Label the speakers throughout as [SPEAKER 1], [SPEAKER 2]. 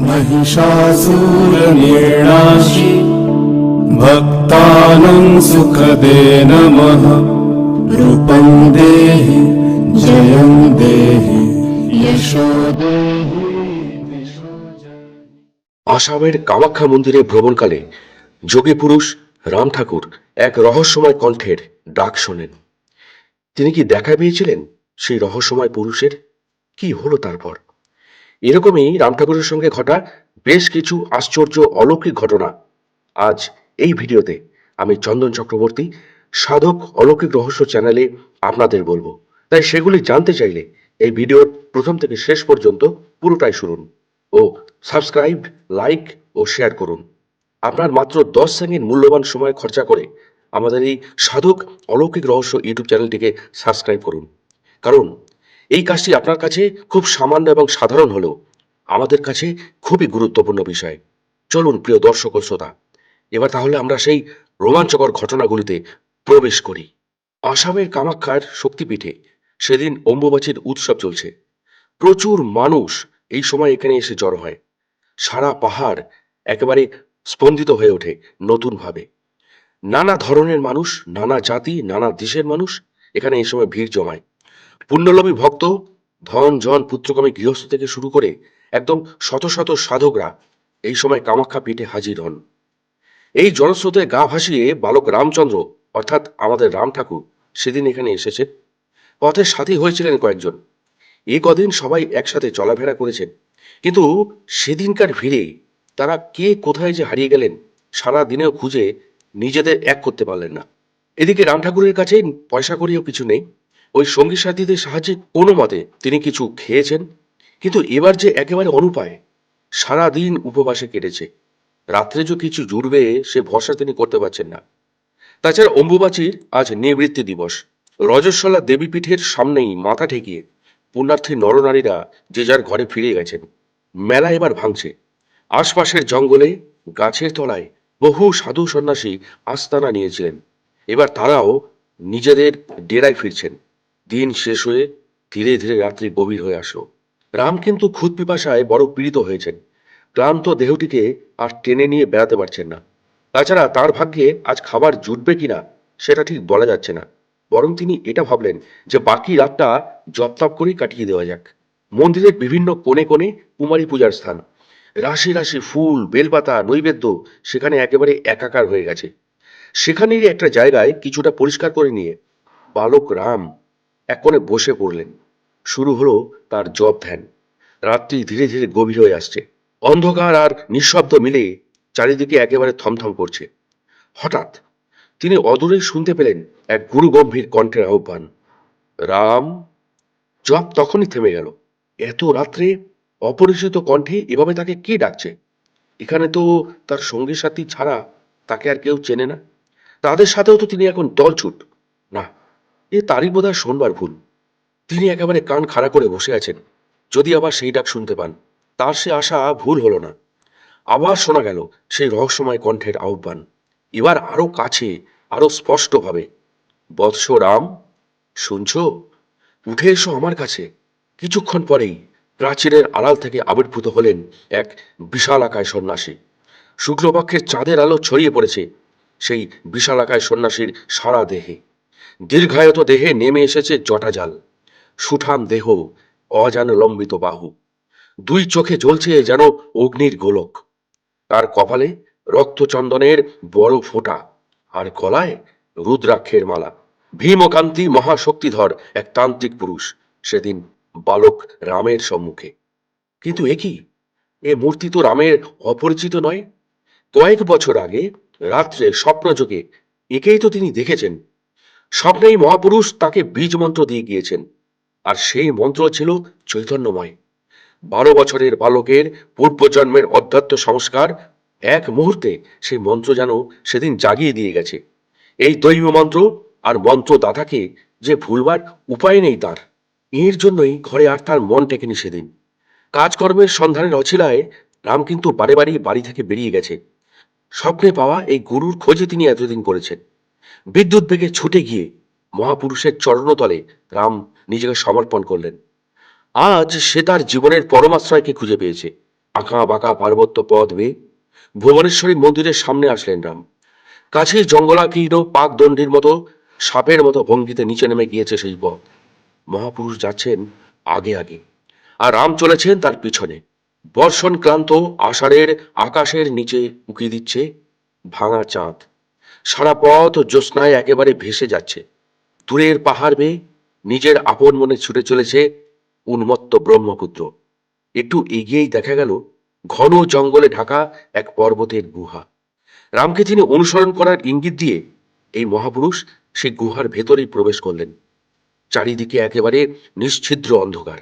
[SPEAKER 1] महिषासुरनिर्णाशि भक्तानं सुखदे नमः रूपं देहि जयं देहि यशो देहि
[SPEAKER 2] আসামের কামাখ্যা মন্দিরে ভ্রমণকালে যোগী পুরুষ রাম ঠাকুর এক রহস্যময় কণ্ঠের ডাক শোনেন তিনি কি দেখা পেয়েছিলেন সেই রহস্যময় পুরুষের কি হলো তারপর এরকমই রাম ঠাকুরের সঙ্গে ঘটা বেশ কিছু আশ্চর্য, অলৌকিক ঘটনা। আজ এই ভিডিওতে আমি চন্দন চক্রবর্তী, সাধক অলৌকিক রহস্য চ্যানেলে আপনাদের বলব। তাই সেগুলি জানতে চাইলে এই ভিডিওর প্রথম থেকে শেষ পর্যন্ত পুরোটাই শুনুন ও সাবস্ক্রাইব, লাইক ও শেয়ার করুন। আপনার মাত্র দশ সেকেন্ড মূল্যবান সময় খরচা করে আমাদের এই সাধক অলৌকিক রহস্য ইউটিউব চ্যানেলটিকে সাবস্ক্রাইব করুন। কারণ এই কাজটি আপনার কাছে খুব সামান্য এবং সাধারণ হলেও আমাদের কাছে খুবই গুরুত্বপূর্ণ বিষয়। চলুন, প্রিয় দর্শক ও শ্রোতা, এবার তাহলে আমরা সেই রোমাঞ্চকর ঘটনাগুলিতে প্রবেশ করি। আসামের কামাখ্যার শক্তিপীঠে সেদিন অম্বুবাচীর উৎসব চলছে। প্রচুর মানুষ এই সময় এখানে এসে জড়ো হয়। সারা পাহাড় একেবারে স্পন্দিত হয়ে ওঠে নতুনভাবে। নানা ধরনের মানুষ, নানা জাতি, নানা দেশের মানুষ এখানে এই সময় ভিড় জমায়। পুণ্যলোভী ভক্ত, ধন, জন পুত্রকামী গৃহস্থ থেকে শুরু করে একদম শত শত সাধকরা এই সময় কামাখ্যা পীঠে হাজির হন। এই জনস্রোতে গা ভাসিয়ে বালক রামচন্দ্র, অর্থাৎ আমাদের রাম ঠাকুর, সেদিন এখানে এসেছেন। পথের সাথী হয়েছিলেন কয়েকজন। এই কদিন সবাই একসাথে চলাফেরা করেছেন। কিন্তু সেদিনকার ভিড়ে তারা কে কোথায় যে হারিয়ে গেলেন, সারা দিনেও খুঁজে নিজেদের এক করতে পারলেন না। এদিকে রাম ঠাকুরের কাছে পয়সা করিও কিছু নেই। ওই সঙ্গী সাথীদের সাহায্যে কোনো মতে তিনি কিছু খেয়েছেন, কিন্তু এবার যে একেবারে অনুপায় সারা দিন উপবাসে কেটেছে। রাত্রে যে কিছু জুড়বে, সে ভরসা তিনি করতে পারছেন না। তাছাড়া অম্বুবাচীর আজ নিবৃত্তি দিবস। রজস্বলা দেবীপীঠের সামনেই মাথা ঠেকিয়ে পুণ্যার্থী নরনারীরা যে যার ঘরে ফিরে গেছেন। মেলা এবার ভাঙছে। আশপাশের জঙ্গলে, গাছের তলায় বহু সাধু সন্ন্যাসী আস্তানা নিয়েছিলেন। এবার তারাও নিজেদের ডেরায় ফিরছেন। দিন শেষ হয়ে ধীরে ধীরে রাত্রি গভীর হয়ে আসলো। রাম কিন্তু খুদ পিপাসায় বড় পীড়িত হয়েছেন। ক্লান্ত দেহটিকে আর টেনে নিয়ে বেড়াতে পারছেন না। তাছাড়া তার ভাগ্যে আজ খাবার জুটবে কিনা সেটা ঠিক বলা যাচ্ছে না। বরং তিনি এটা ভাবলেন যে বাকি রাতটা জপতপ করেই কাটিয়ে দেওয়া যাক। মন্দিরের বিভিন্ন কোণে কোণে কুমারী পূজার স্থান। রাশি রাশি ফুল, বেলপাতা, নৈবেদ্য সেখানে একেবারে একাকার হয়ে গেছে। সেখানেরই একটা জায়গায় কিছুটা পরিষ্কার করে নিয়ে, বালক রাম এক কোণে বসে পড়লেন। শুরু হলো তার জব ধ্যান। রাত্রি ধীরে ধীরে গভীর হয়ে আসছে। অন্ধকার আর নিঃশব্দ মিলে চারিদিকে একেবারে থমথম করছে। হঠাৎ তিনি অদূরে শুনতে পেলেন এক গুরু গম্ভীর কণ্ঠের আহ্বান। রাম! জব তখনই থেমে গেল। এত রাত্রে অপরিচিত কণ্ঠে এভাবে তাকে কে ডাকছে? এখানে তো তার সঙ্গী সাথী ছাড়া তাকে আর কেউ চেনে না। তাদের সাথেও তো তিনি এখন দলছুট। এ তারই বোধহয় শোনবার ভুল। তিনি একেবারে কান খাড়া করে বসে আছেন। যদি আবার সেই ডাক শুনতে পান, তার সে আশা ভুল হলো না। আবার শোনা গেল সেই রহস্যময় কণ্ঠের আহ্বান। এবার আরও কাছে, আরও স্পষ্টভাবে, বৎস রাম, শুনছ? উঠে এসো আমার কাছে। কিছুক্ষণ পরেই প্রাচীরের আড়াল থেকে আবির্ভূত হলেন এক বিশালাকায় সন্ন্যাসী। শুক্লপক্ষের চাঁদের আলো ছড়িয়ে পড়েছে সেই বিশালাকায় সন্ন্যাসীর সারা দেহে। দীর্ঘায়ত দেহে নেমে এসেছে জটাজাল সুঠাম দেহ, অজান লম্বিত বাহু। দুই চোখে জ্বলছে যেন অগ্নির গোলক। তার কপালে রক্তচন্দনের বড় ফোঁটা আর গলায় রুদ্রাক্ষের মালা। ভীমকান্তি মহাশক্তিধর এক তান্ত্রিক পুরুষ, সেদিন বালক রামের সম্মুখে। কিন্তু এ কি? এ মূর্তি তো রামের অপরিচিত নয়। কয়েক বছর আগে, রাত্রে স্বপ্নযোগে, একেই তো তিনি দেখেছেন। স্বপ্নেই মহাপুরুষ তাকে বীজ মন্ত্র দিয়ে গিয়েছেন। আর সেই মন্ত্র ছিল চৈতন্যময়। বারো বছরের বালকের পূর্বজন্মের অধ্যাত্ম সংস্কার এক মুহূর্তে সেই মন্ত্র যেন সেদিন জাগিয়ে দিয়ে গেছে। এই দৈব মন্ত্র আর মন্ত্র মন্ত্রদাতাকে যে ভুলবার উপায় নেই তার, এর জন্যই ঘরে আর তার মন টেকেনি সেদিন। কাজকর্মের সন্ধানের অছিলায় রাম কিন্তু বারে বাড়ি বাড়ি থেকে বেরিয়ে গেছে। স্বপ্নে পাওয়া এই গুরুর খোঁজে তিনি এতদিন করেছেন। বিদ্যুৎ বেগে ছুটে গিয়ে মহাপুরুষের চরণতলে রাম নিজেকে সমর্পণ করলেন। আজ সে তার জীবনের পরমাশ্রয়কে খুঁজে পেয়েছে। আঁকা বাঁকা পার্বত্য পথ বেয়ে ভুবনেশ্বরী মন্দিরের সামনে আসলেন রাম। কাছেই জঙ্গলাকীর্ণ পাক দণ্ডির মতো সাপের মতো ভঙ্গিতে নিচে নেমে গিয়েছে সেই পথ। মহাপুরুষ যাচ্ছেন আগে আগে আর রাম চলেছেন তার পিছনে। বর্ষণ ক্লান্ত আষাঢ়ের আকাশের নিচে উকি দিচ্ছে ভাঙা চাঁদ। সারা পথ জ্যোৎস্নায় একেবারে ভেসে যাচ্ছে। দূরের পাহাড় বেয়ে নিজের আপন মনে ছুটে চলেছে উন্মত্ত ব্রহ্মপুত্র। একটু এগিয়েই দেখা গেল ঘন জঙ্গলে ঢাকা এক পর্বতের গুহা। রামকে তিনি অনুসরণ করার ইঙ্গিত দিয়ে এই মহাপুরুষ সেই গুহার ভেতরেই প্রবেশ করলেন। চারিদিকে একেবারে নিশ্ছিদ্র অন্ধকার।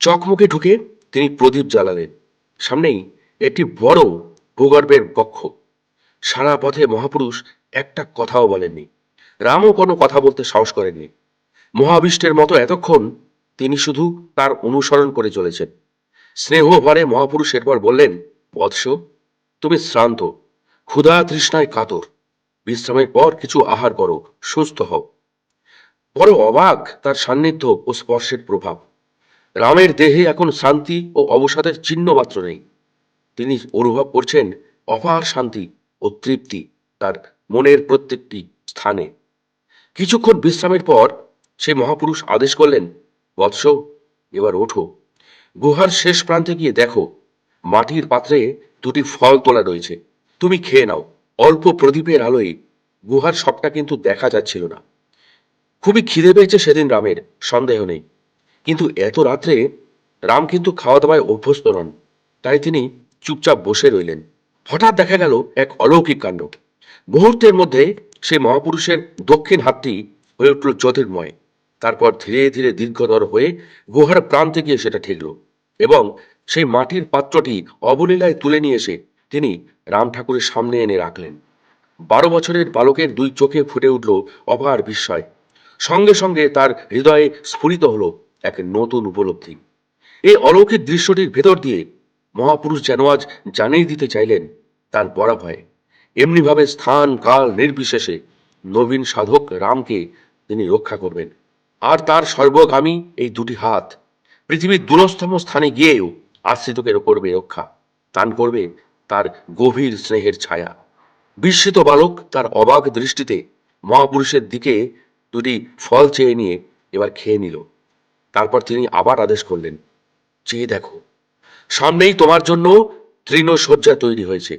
[SPEAKER 2] চকমুখে ঢুকে তিনি প্রদীপ জ্বালালেন। সামনেই একটি বড় ভূগর্ভের কক্ষ। সারা পথে মহাপুরুষ একটা কথাও বলেননি। রামও কোনো কথা বলতে সাহস করেননি। মহাবিষ্টের মতো এতক্ষণ তিনি শুধু তার অনুসরণ করে চলেছেন। স্নেহ ভরে মহাপুরুষ এরপর বললেন, বৎস, তুমি শ্রান্ত, ক্ষুধা তৃষ্ণায় কাতর, বিশ্রামের পর কিছু আহার করো, সুস্থ হও। বড় অবাক তার সান্নিধ্য ও স্পর্শের প্রভাব। রামের দেহে এখন শান্তি ও অবসাদের চিহ্ন মাত্র নেই। তিনি অনুভব করছেন অপার শান্তি ও তৃপ্তি তার মনের প্রত্যেকটি স্থানে। কিছুক্ষণ বিশ্রামের পর সেই মহাপুরুষ আদেশ করলেন, বৎস, এবার ওঠো। গুহার শেষ প্রান্তে গিয়ে দেখো, মাটির পাত্রে দুটি ফল তোলা রয়েছে। তুমি খেয়ে নাও। অল্প প্রদীপের আলোয় গুহার সবটা কিন্তু দেখা যাচ্ছিল না। খুবই খিদে পেয়েছে সেদিন রামের, সন্দেহ নেই। কিন্তু এত রাত্রে রাম কিন্তু খাওয়া দাওয়ায় অভ্যস্ত নন। তাই তিনি চুপচাপ বসে রইলেন। হঠাৎ দেখা গেল এক অলৌকিক কাণ্ড। মুহূর্তের মধ্যে সেই মহাপুরুষের দক্ষিণ হাতটি হয়ে উঠল জ্যোতির্ময় তারপর ধীরে ধীরে দীর্ঘতর হয়ে গুহার প্রান্তে গিয়ে সেটা ঠেকল এবং সেই মাটির পাত্রটি অবলীলায় তুলে নিয়ে এসে তিনি রাম ঠাকুরের সামনে এনে রাখলেন। বারো বছরের বালকের দুই চোখে ফুটে উঠল অপার বিস্ময়। সঙ্গে সঙ্গে তার হৃদয়ে স্ফুরিত হলো এক নতুন উপলব্ধি। এই অলৌকিক দৃশ্যটির ভেতর দিয়ে মহাপুরুষ যেন আজ জানিয়ে দিতে চাইলেন তার বড় ভয় এমনিভাবে স্থান, কাল নির্বিশেষে নবীন সাধক রামকে তিনি রক্ষা করবেন। আর তার সর্বগামী এই দুটি হাত পৃথিবীর দূরস্থম স্থানে গিয়েও আশ্রিতকে করবে রক্ষা, দান করবে তার গভীর স্নেহের ছায়া। বিস্মিত বালক তার অবাক দৃষ্টিতে মহাপুরুষের দিকে দুটি ফল চেয়ে নিয়ে এবার খেয়ে নিল। তারপর তিনি আবার আদেশ করলেন, চেয়ে দেখো, সামনেই তোমার জন্য তৃণশয্যা তৈরি হয়েছে।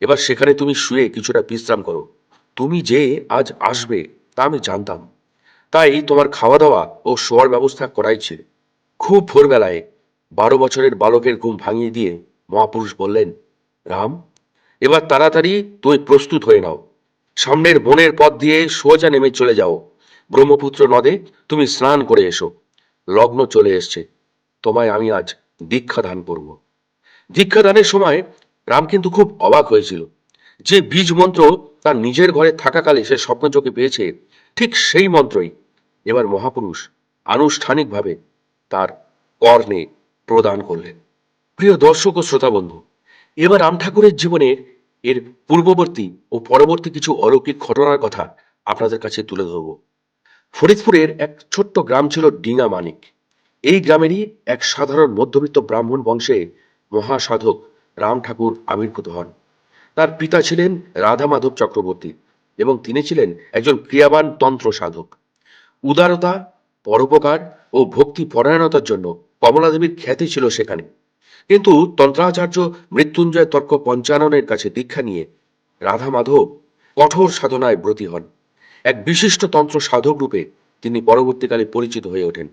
[SPEAKER 2] এবার সেখানে তুমি শুয়ে কিছুটা বিশ্রাম করো। তুমি যে আজ আসবে, তা আমি জানতাম। তাই তোমার খাওয়া দাওয়া ও শোয়ার ব্যবস্থা করাই ছিল। খুব ভোরবেলায় বারো বছরের বালকের ঘুম ভাঙিয়ে দিয়ে মহাপুরুষ বললেন, রাম, এবার তাড়াতাড়ি তুমি প্রস্তুত হয়ে নাও। সামনের বনের পথ দিয়ে সোজা নেমে চলে যাও। ব্রহ্মপুত্র নদে তুমি স্নান করে এসো। লগ্ন চলে এসছে। তোমায় আমি আজ দীক্ষা দান করব। দীক্ষা দানের সময় রাম কিন্তু খুব অবাক হয়েছিল। যে বীজ মন্ত্র তার নিজের ঘরে থাকাকালে সে স্বপ্ন চোখে পেয়েছে, ঠিক সেই মন্ত্রই। এবার মহাপুরুষ আনুষ্ঠানিকভাবে তার কর্ণে প্রদান করলেন। প্রিয় দর্শক ও শ্রোতা বন্ধু, এবার রাম ঠাকুরের জীবনে এর পূর্ববর্তী ও পরবর্তী কিছু অলৌকিক ঘটনার কথা আপনাদের কাছে তুলে ধরব। ফরিদপুরের এক ছোট্ট গ্রাম ছিল ডিঙা মানিক। এই গ্রামেরই এক সাধারণ মধ্যবিত্ত ব্রাহ্মণ বংশে মহাসাধক রাম ঠাকুর আবির্ভূত হন। তার পিতা ছিলেন রাধা মাধব চক্রবর্তী এবং তিনি ছিলেন একজন ক্রিয়াবান তন্ত্র সাধক। উদারতা, পরোপকার ও ভক্তি পরায়ণতার জন্য কমলা দেবীর খ্যাতি ছিল সেখানে। কিন্তু তন্ত্রাচার্য মৃত্যুঞ্জয় তর্ক পঞ্চাননের কাছে দীক্ষা নিয়ে রাধা মাধব কঠোর সাধনায় ব্রতী হন। এক বিশিষ্ট তন্ত্র সাধক রূপে তিনি পরবর্তীকালে পরিচিত হয়ে ওঠেন।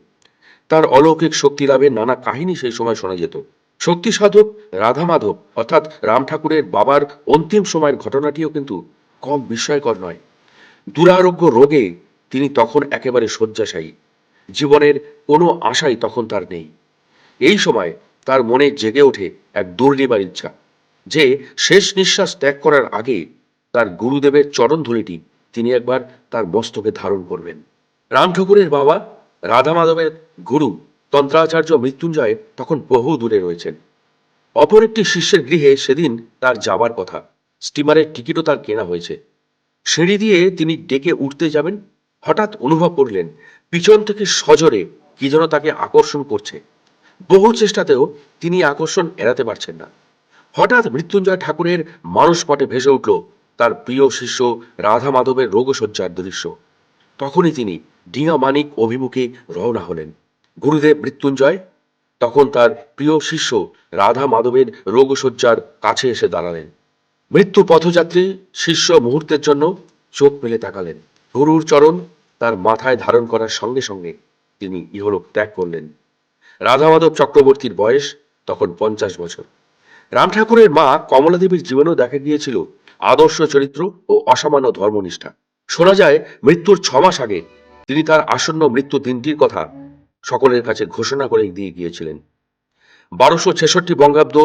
[SPEAKER 2] তার অলৌকিক শক্তি লাভের নানা কাহিনী সেই সময় শোনা যেত। শক্তি সাধক, রাধা মাধব, অর্থাৎ রাম ঠাকুরের বাবার অন্তিম সময়ের ঘটনাটিও কিন্তু কম বিস্ময়কর নয়। দুরারোগ্য রোগে তিনি তখন একেবারে শয্যাশায়ী। জীবনের কোনো আশাই তখন তার নেই। এই সময় তার মনে জেগে ওঠে এক দুর্নিবার ইচ্ছা, যে শেষ নিঃশ্বাস ত্যাগ করার আগে তার গুরুদেবের চরণ ধুলিটি তিনি একবার তার মস্তকে ধারণ করবেন। রাম ঠাকুরের বাবা রাধা মাধবের গুরু তন্ত্রাচার্য মৃত্যুঞ্জয় তখন বহু দূরে রয়েছেন। অপর একটি শিষ্যের গৃহে সেদিন তার যাবার কথা। স্টিমারের টিকিটও তার কেনা হয়েছে। সিঁড়ি দিয়ে তিনি ডেকে উঠতে যাবেন, হঠাৎ অনুভব করলেন, পিছন থেকে সজোরে কি যেন তাকে আকর্ষণ করছে। বহু চেষ্টাতেও তিনি আকর্ষণ এড়াতে পারছেন না। হঠাৎ মৃত্যুঞ্জয় ঠাকুরের মানসপটে ভেসে উঠল তার প্রিয় শিষ্য রাধা মাধবের রোগশয্যার দৃশ্য। তখনই তিনি ডিঙা মানিক অভিমুখে রওনা হলেন। গুরুদেব মৃত্যুঞ্জয়? তখন তার প্রিয় শিষ্য রাধা মাধবের রোগশয্যার কাছে এসে দাঁড়ালেন। মৃত্যু পথযাত্রী শিষ্য মুহূর্তের জন্য চোখ মেলে তাকালেন। গুরুর চরণ তার মাথায় ধারণ করার সঙ্গে সঙ্গে তিনি ইহলোক ত্যাগ করলেন। রাধা মাধব চক্রবর্তীর বয়স তখন পঞ্চাশ বছর। রাম ঠাকুরের মা কমলা দেবীর জীবনেও দেখা গিয়েছিল আদর্শ চরিত্র ও অসামান্য ধর্মনিষ্ঠা। শোনা যায়, মৃত্যুর ছ মাস আগে তিনি তার আসন্ন মৃত্যু দিনটির কথা সকলের কাছে ঘোষণা করে দিয়ে গিয়েছিলেন। বারোশো ছেষট্টি বঙ্গাব্দ,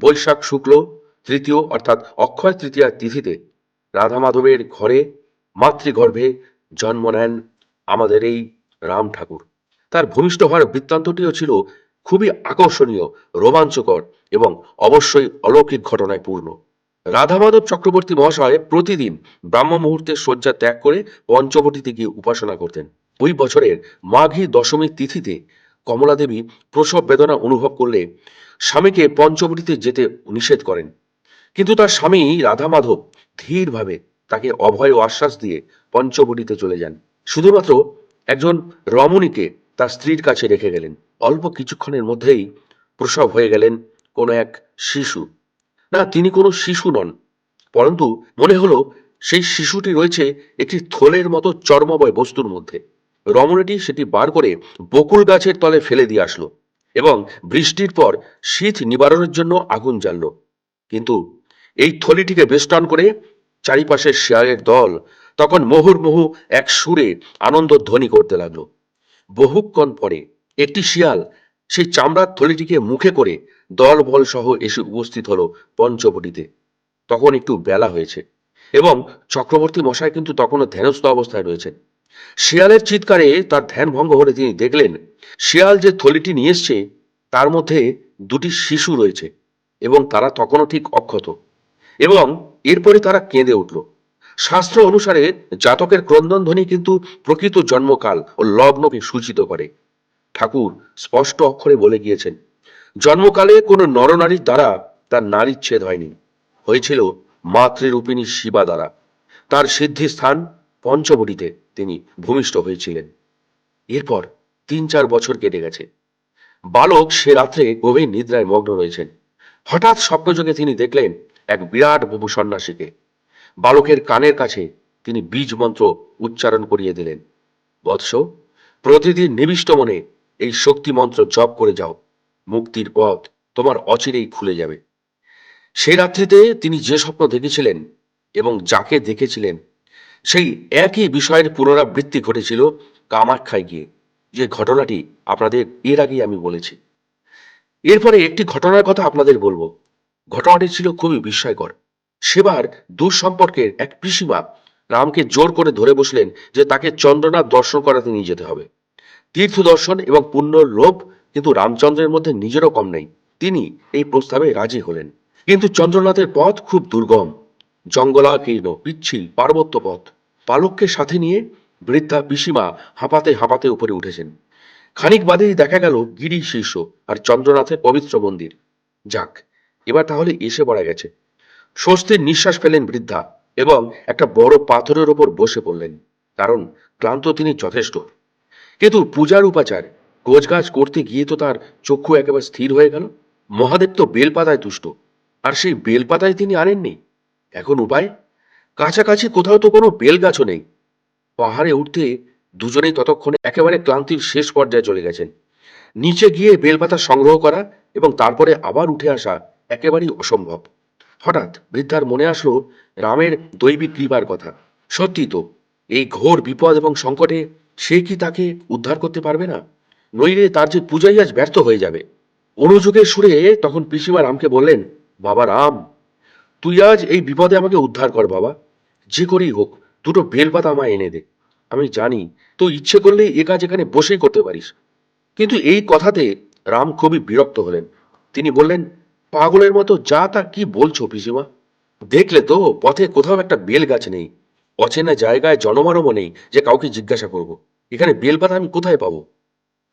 [SPEAKER 2] বৈশাখ শুক্ল, তৃতীয় অর্থাৎ অক্ষয় তৃতীয়ার তিথিতে রাধা মাধবের ঘরে মাতৃগর্ভে জন্ম নেন আমাদের এই রাম ঠাকুর। তার ভূমিষ্ঠ হওয়ার বৃত্তান্তটিও ছিল খুবই আকর্ষণীয়, রোমাঞ্চকর এবং অবশ্যই অলৌকিক ঘটনায় পূর্ণ। রাধা মাধব চক্রবর্তী মহাশয় প্রতিদিন ব্রাহ্ম মুহূর্তে শয্যা ত্যাগ করে পঞ্চবটিতে গিয়ে উপাসনা করতেন। ওই বছরের মাঘী দশমীর তিথিতে কমলা দেবী প্রসব বেদনা অনুভব করলে স্বামীকে পঞ্চবটিতে যেতে নিষেধ করেন। কিন্তু তার স্বামী রাধা মাধব ধীরভাবে তাকে অভয় ও আশ্বাস দিয়ে পঞ্চবটিতে চলে যান। শুধুমাত্র একজন রমণীকে তার স্ত্রীর কাছে রেখে গেলেন। অল্প কিছুক্ষণের মধ্যেই প্রসব হয়ে গেলেন কোনো এক শিশু। না, তিনি কোনো শিশু নন, পরন্তু মনে হলো সেই শিশুটি রয়েছে একটি থলের মতো চর্মময় বস্তুর মধ্যে। রমণীটি সেটি বার করে বকুল গাছের তলে ফেলে দিয়ে আসলো এবং বৃষ্টির পর শীত নিবারণের জন্য আগুন জ্বাললো। কিন্তু এই থলিটিকে বেষ্টন করে চারিপাশের শিয়ালের দল তখন মুহুর্মুহু এক সুরে আনন্দ ধ্বনি করতে লাগল। বহুক্ষণ পরে একটি শিয়াল সেই চামড়ার থলিটিকে মুখে করে দল বল সহ এসে উপস্থিত হলো পঞ্চবটিতে। তখন একটু বেলা হয়েছে এবং চক্রবর্তী মশাই কিন্তু তখনও ধ্যানস্থ অবস্থায় রয়েছেন। শিয়ালের চিৎকারে তার ধ্যান ভঙ্গ হলে তিনি দেখলেন, শিয়াল যে থলিটি নিয়ে এসছে, তার মধ্যে দুটি শিশু রয়েছে এবং তারা তখনও ঠিক অক্ষত এবং এরপরে তারা কেঁদে উঠল। শাস্ত্র অনুসারে জাতকের ক্রন্দনধ্বনি কিন্তু প্রকৃত জন্মকাল ও লগ্নকে সূচিত করে। ঠাকুর স্পষ্ট অক্ষরে বলে গিয়েছেন, জন্মকালে কোনো নরনারীর দ্বারা তার নারীর ছেদ হয়নি। হয়েছিল মাতৃরূপিণী শিবা দ্বারা। তার সিদ্ধি স্থান পঞ্চবটিতে তিনি ভূমিষ্ঠ হয়েছিলেন। এরপর তিন চার বছর কেটে গেছে। বালক সে রাত্রে গভীর নিদ্রায় মগ্ন রয়েছেন। হঠাৎ স্বপ্নযোগে তিনি দেখলেন এক বিরাট বহু সন্ন্যাসীকে। বালকের কানের কাছে তিনি বীজ মন্ত্র উচ্চারণ করিয়ে দিলেন। বৎস, প্রতিদিন নিবিষ্ট মনে এই শক্তি মন্ত্র জপ করে যাও। মুক্তির পথ তোমার অচিরেই খুলে যাবে। সে রাত্রিতে তিনি যে স্বপ্ন দেখেছিলেন এবং যাকে দেখেছিলেন সেই একই বিষয়ের পুনরাবৃত্তি ঘটেছিল কামাখ্যায় গিয়ে। যে ঘটনাটি আপনাদের এর আগেই আমি বলেছি। এরপরে একটি ঘটনার কথা আপনাদের বলব। ঘটনাটি ছিল খুবই বিস্ময়কর। সেবার দূর সম্পর্কের এক পিসিমা রামকে জোর করে ধরে বসলেন যে তাকে চন্দ্রনাথ দর্শন করাতে নিয়ে যেতে হবে। তীর্থ দর্শন এবং পুণ্যর লোভ কিন্তু রামচন্দ্রের মধ্যে নিজেরও কম নেই। তিনি এই প্রস্তাবে রাজি হলেন। কিন্তু চন্দ্রনাথের পথ খুব দুর্গম। জঙ্গলাকীর্ণ, পিচ্ছিল, পার্বত্য পথ। পালককে সাথে নিয়ে বৃদ্ধা পিসিমা হাঁপাতে হাঁপাতে উপরে উঠেছেন। খানিক বাদেই দেখা গেল গিরি শীর্ষ আর চন্দ্রনাথের পবিত্র মন্দির। যাক, এবার তাহলে এসে পড়া গেছে। স্বস্তির নিঃশ্বাস ফেলেন বৃদ্ধা এবং একটা বড় পাথরের ওপর বসে পড়লেন, কারণ ক্লান্ত তিনি যথেষ্ট। কিন্তু পূজার উপাচার, গোছগাছ করতে গিয়ে তো তার চক্ষু একেবারে স্থির হয়ে গেল। মহাদেব তো বেলপাতায় তুষ্ট, আর সেই বেলপাতায় তিনি আনেননি। এখন উপায়? কাছাকাছি কোথাও তো কোনো বেলগাছও নেই। পাহাড়ে উঠতে দুজনেই ততক্ষণে একেবারে ক্লান্তির শেষ পর্যায়ে চলে গেছেন। নিচে গিয়ে বেলপাতা সংগ্রহ করা এবং তারপরে আবার উঠে আসা একেবারেই অসম্ভব। হঠাৎ বৃদ্ধার মনে আসলো রামের দৈবিক কৃপার কথা। সত্যি তো, এই ঘোর বিপদ এবং সংকটে সে কি তাকে উদ্ধার করতে পারবে না? নইলে তার যে পূজাই আজ ব্যর্থ হয়ে যাবে। অনুযোগের সুরে তখন পিসিমা রামকে বললেন, বাবা রাম, তুই আজ এই বিপদে আমাকে উদ্ধার কর বাবা। যে করেই হোক, দুটো বেলপাতা আমায় এনে দে। আমি জানি, তো ইচ্ছে করলে এ কাজ এখানে বসেই করতে পারিস। কিন্তু এই কথাতে রাম খুবই বিরক্ত হলেন। তিনি বললেন, পাগলের মতো যা তা কি বলছো পিসিমা? দেখলে তো পথে কোথাও একটা বেল গাছ নেই। অচেনা জায়গায় জনমানবও নেই যে কাউকে জিজ্ঞাসা করব। এখানে বেলপাতা আমি কোথায় পাবো?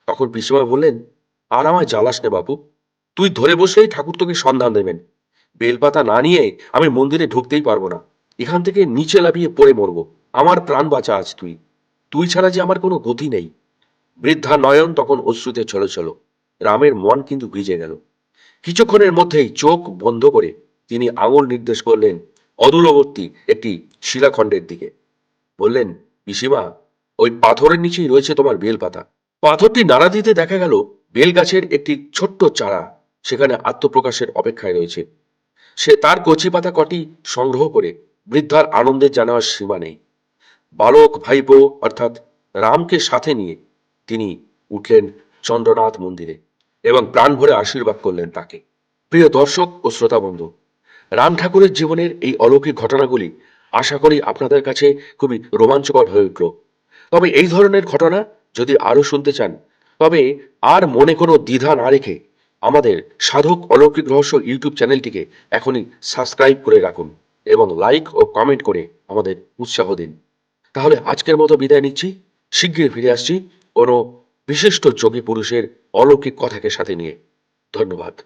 [SPEAKER 2] তখন পিসিমা বললেন, আর আমায় জ্বালাস নে বাপু। তুই ধরে বসলেই ঠাকুর তোকে সন্ধান দেবেন। বেলপাতা না নিয়ে আমি মন্দিরে ঢুকতেই পারব না। এখান থেকে নিচে লাফিয়ে পড়ে মরবো। আমার প্রাণ বাঁচা আজ তুই। তুই ছাড়া যে আমার কোনো গতি নেই। বৃদ্ধা নয়ন তখন অশ্রুতে চলো চলো রামের মন কিন্তু ভিজে গেল। কিছুক্ষণের মধ্যেই চোখ বন্ধ করে তিনি আঙুল নির্দেশ করলেন, অদূরবর্তী, একটি শিলাখণ্ডের দিকে। বললেন, পিসিমা, ওই পাথরের নিচেই রয়েছে তোমার বেলপাতা। পাথরটি নাড়া দিতে দেখা গেল বেল গাছের একটি ছোট্ট চারা সেখানে আত্মপ্রকাশের অপেক্ষায় রয়েছে। সে তার কচি পাতা কটি সংগ্রহ করে বৃদ্ধার আনন্দের জানার সীমা নেই। বালক, ভাইপো, অর্থাৎ রামকে সাথে নিয়ে তিনি উঠলেন চন্দ্রনাথ মন্দিরে এবং প্রাণ ভরে আশীর্বাদ করলেন তাকে। প্রিয় দর্শক ও শ্রোতা বন্ধু, রাম ঠাকুরের জীবনের এই অলৌকিক ঘটনাগুলি আশা করি আপনাদের কাছে খুবই রোমাঞ্চকর হয়ে উঠল। তবে এই ধরনের ঘটনা যদি আরও শুনতে চান, তবে আর মনে কোনো দ্বিধা না রেখে আমাদের সাধক অলৌকিক রহস্য ইউটিউব চ্যানেলটিকে এখনই সাবস্ক্রাইব করে রাখুন। এবং লাইক ও কমেন্ট করে আমাদের উৎসাহ দিন। তাহলে আজকের মতো বিদায় নিচ্ছি। শীঘ্রই ফিরে আসছি কোনো বিশিষ্ট যোগী পুরুষের অলৌকিক কথাকে সাথে নিয়ে। ধন্যবাদ।